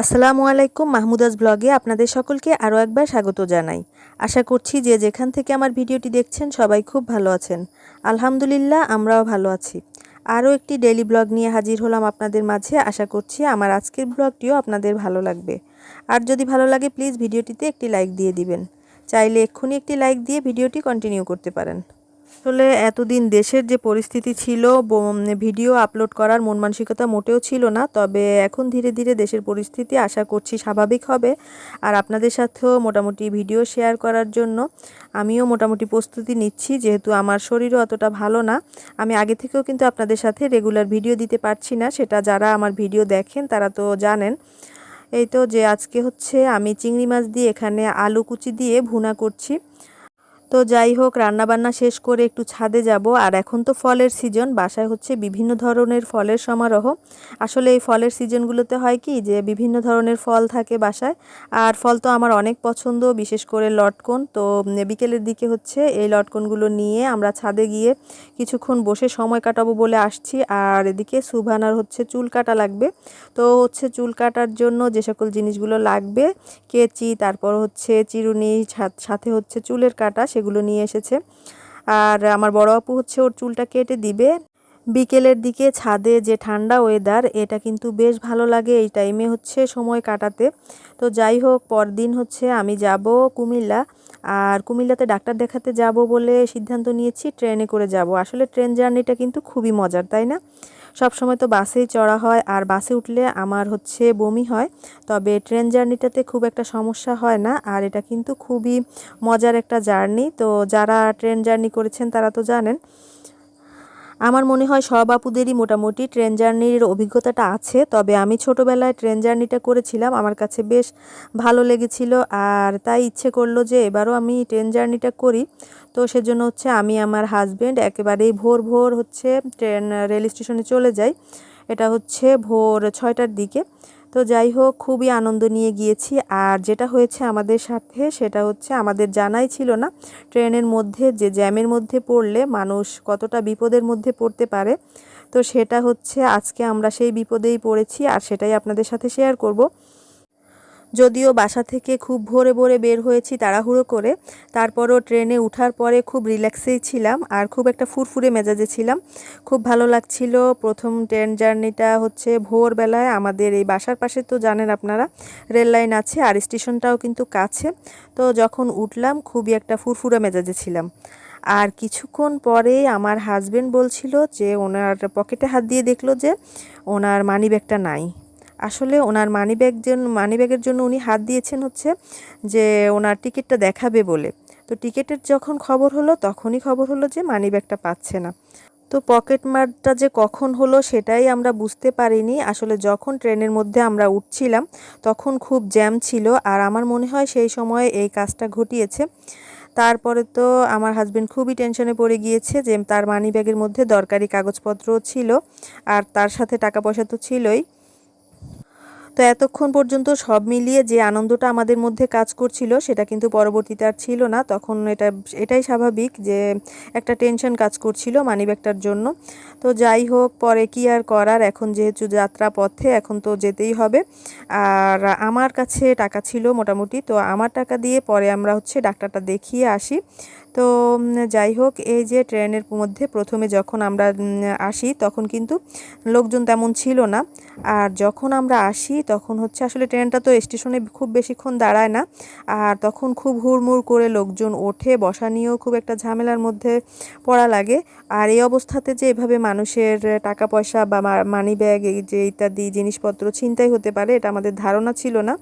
আসসালামু আলাইকুম মাহমুদাজ ব্লগে আপনাদের সকলকে আরও একবার স্বাগত জানাই। আশা করছি যে যেখান থেকে আমার ভিডিওটি দেখছেন সবাই খুব ভালো আছেন। আলহামদুলিল্লাহ, আমরাও ভালো আছি। আরও একটি ডেলি ব্লগ নিয়ে হাজির হলাম আপনাদের মাঝে। আশা করছি আমার আজকের ব্লগটিও আপনাদের ভালো লাগবে। আর যদি ভালো লাগে প্লিজ ভিডিওটিতে একটি লাইক দিয়ে দিবেন। চাইলে এক্ষুনি একটি লাইক দিয়ে ভিডিওটি কন্টিনিউ করতে পারেন। আসলে এতদিন দেশের যে পরিস্থিতি ছিল ভিডিও আপলোড করার মন মানসিকতা মোটেও ছিল না। তবে এখন ধীরে ধীরে দেশের পরিস্থিতি আশা করছি স্বাভাবিক হবে। আর আপনাদের সাথেও মোটামুটি ভিডিও শেয়ার করার জন্য আমিও মোটামুটি প্রস্তুতি নিচ্ছি, যেহেতু আমার শরীরও অতটা ভালো না। আমি আগে থেকেও কিন্তু আপনাদের সাথে রেগুলার ভিডিও দিতে পারছি না। সেটা যারা আমার ভিডিও দেখেন, তারা তো জানেন। এই তো যে আজকে হচ্ছে আমি চিংড়ি মাছ দিয়ে এখানে আলু কুচি দিয়ে ভুনা করছি। তো যাই হোক, রান্নাবান্না শেষ করে একটু ছাদে যাব। আর এখন তো ফলের সিজন বাসায় হচ্ছে বিভিন্ন ধরনের ফলের সমারোহ। আসলে এই ফলের সিজনগুলোতে হয় কি যে, বিভিন্ন ধরনের ফল থাকে বাসায়। আর ফল তো আমার অনেক পছন্দ, বিশেষ করে লটকন। তো বিকেলের দিকে হচ্ছে এই লটকনগুলো নিয়ে আমরা ছাদে গিয়ে কিছুক্ষণ বসে সময় কাটাবো বলে আসছি। আর এদিকে সুভানার হচ্ছে চুল কাটা লাগবে। তো হচ্ছে চুল কাটার জন্য যে সকল জিনিসগুলো লাগবে, কেচি, তারপর হচ্ছে চিরুনি, সাথে হচ্ছে চুলের কাটা সেগুলো নিয়ে এসেছে। আর আমার বড় আপু হচ্ছে ওর চুলটা কেটে দিবে। বিকেলের দিকে ছাদে যে ঠান্ডা ওয়েদার এটা কিন্তু বেশ ভালো লাগে এই টাইমে হচ্ছে সময় কাটাতে। তো যাই হোক, পরদিন হচ্ছে আমি যাব কুমিল্লা। আর কুমিল্লাতে ডাক্তার দেখাতে যাব বলে সিদ্ধান্ত নিয়েছি, ট্রেনে করে যাব। আসলে ট্রেন জার্নিটা কিন্তু খুবই মজার, তাই না? সব সময় তো বাসেই চড়া হয় আর বাসে উঠলে আমার হচ্ছে বমি হয়, তবে ট্রেন জার্নিটাতে খুব একটা সমস্যা হয় না আর এটা কিন্তু খুবই মজার একটা জার্নি। তো যারা ট্রেন জার্নি করেছেন তারা তো জানেন আমার মনে হয় সব আপুদেরই মোটামুটি ট্রেন জার্নির অভিজ্ঞতাটা আছে, তবে আমি ছোটোবেলায় ট্রেন জার্নিটা করেছিলাম, আমার কাছে বেশ ভালো লেগেছিল আর তাই ইচ্ছে করল যে এবারও আমি ট্রেন জার্নিটা করি। তো সেজন্য হচ্ছে আমি আমার হাজব্যান্ড একেবারেই ভোর ভোর হচ্ছে ট্রেন, রেল স্টেশনে চলে যাই। এটা হচ্ছে ভোর ছয়টার দিকে। তো যাই হোক, খুবই আনন্দ নিয়ে গিয়েছি। আর যেটা হয়েছে আমাদের সাথে, সেটা হচ্ছে আমাদের জানাই ছিল না, ট্রেনের মধ্যে, যে জ্যামের মধ্যে পড়লে মানুষ কতটা বিপদের মধ্যে পড়তে পারে। তো সেটা হচ্ছে, আজকে আমরা সেই বিপদেই পড়েছি, আর সেটাই আপনাদের সাথে শেয়ার করব। যদিও বাসা থেকে খুব ভোরে ভোরে বের হয়েছি তাড়াহুড়ো করে, তারপরও ট্রেনে উঠার পরে খুব রিল্যাক্সেই ছিলাম আর খুব একটা ফুরফুরে মেজাজে ছিলাম। খুব ভালো লাগছিল, প্রথম ট্রেন জার্নিটা হচ্ছে ভোরবেলায়, আমাদের এই বাসার পাশে তো জানেন আপনারা, রেল লাইন আছে আর স্টেশনটাও কিন্তু কাছে, তো যখন উঠলাম খুবই একটা ফুরফুরে মেজাজে ছিলাম। আর কিছুক্ষণ পরে আমার হাজবেন্ড বলছিল যে ওনার পকেটে হাত দিয়ে দেখল যে ওনার মানি ব্যাগটা নাই। আসলে ওনার মানি ব্যাগ জন্য মানি ব্যাগের জন্য উনি হাত দিয়েছেন হচ্ছে যে ওনার টিকিটটা দেখাবে বলে। তো টিকিটের যখন খবর হলো, তখনই খবর হলো যে মানি ব্যাগটা পাচ্ছে না। তো পকেট মারটা যে কখন হলো সেটাই আমরা বুঝতে পারিনি। আসলে যখন ট্রেনের মধ্যে আমরা উঠছিলাম, তখন খুব জ্যাম ছিল। আর আমার মনে হয় সেই সময় এই কাজটা ঘটিয়েছে। তারপরে তো আমার হাজব্যান্ড খুবই টেনশনে পড়ে গিয়েছে যে তার মানি ব্যাগের মধ্যে দরকারি কাগজপত্রও ছিল। আর তার সাথে টাকা পয়সা তো ছিলই। তো এতক্ষণ পর্যন্ত সব মিলিয়ে যে আনন্দটা আমাদের মধ্যে কাজ করছিল, সেটা কিন্তু পরবর্তীতে আর ছিল না। তখন এটা, এটাই স্বাভাবিক যে একটা টেনশন কাজ করছিল মানিব্যাগটার জন্য। তো যাই হোক, পরে কি আর করার? এখন যেহেতু যাত্রা পথে এখন তো যেতেই হবে। আর আমার কাছে টাকা ছিল মোটামুটি, তো আমার টাকা দিয়ে পরে আমরা হচ্ছে ডাক্তারটা দেখিয়ে আসি। তো যাই হোক, এই যে ট্রেনের মধ্যে প্রথমে যখন আমরা আসি, তখন কিন্তু লোকজন তেমন ছিল না। আর যখন আমরা আসি, তখন হচ্ছে আসলে ট্রেনটা তো স্টেশনে খুব বেশিক্ষণ দাঁড়ায় না। আর তখন খুব হুড়মুড় করে লোকজন ওঠে, বসা নিয়েও খুব একটা ঝামেলার মধ্যে পড়া লাগে। আর এই অবস্থাতে যে এভাবে মানুষের টাকা পয়সা বা মানি ব্যাগ এই যে ইত্যাদি জিনিসপত্র ছিনতাই হতে পারে, এটা আমাদের ধারণা ছিল না।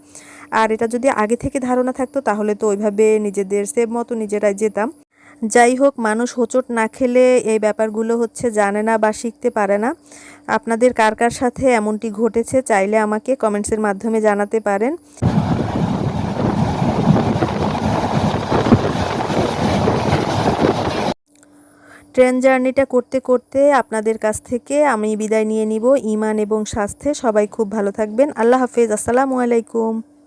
আর এটা যদি আগে থেকে ধারণা থাকতো, তাহলে তো ওইভাবে নিজেদের সেভ মতো নিজেরাই যেতাম। যাই হোক, মানুষ হোঁচট না খেলে এই ব্যাপারগুলো হচ্ছে জানে না বা শিখতে পারে না। আপনাদের কার কার সাথে এমনটি ঘটেছে, চাইলে আমাকে কমেন্টসের মাধ্যমে জানাতে পারেন। ট্রেন জার্নিটা করতে করতে আপনাদের কাছ থেকে আমি বিদায় নিয়ে নিব। ইমান এবং স্বাস্থ্যে সবাই খুব ভালো থাকবেন। আল্লাহ হাফেজ। আসসালামু আলাইকুম।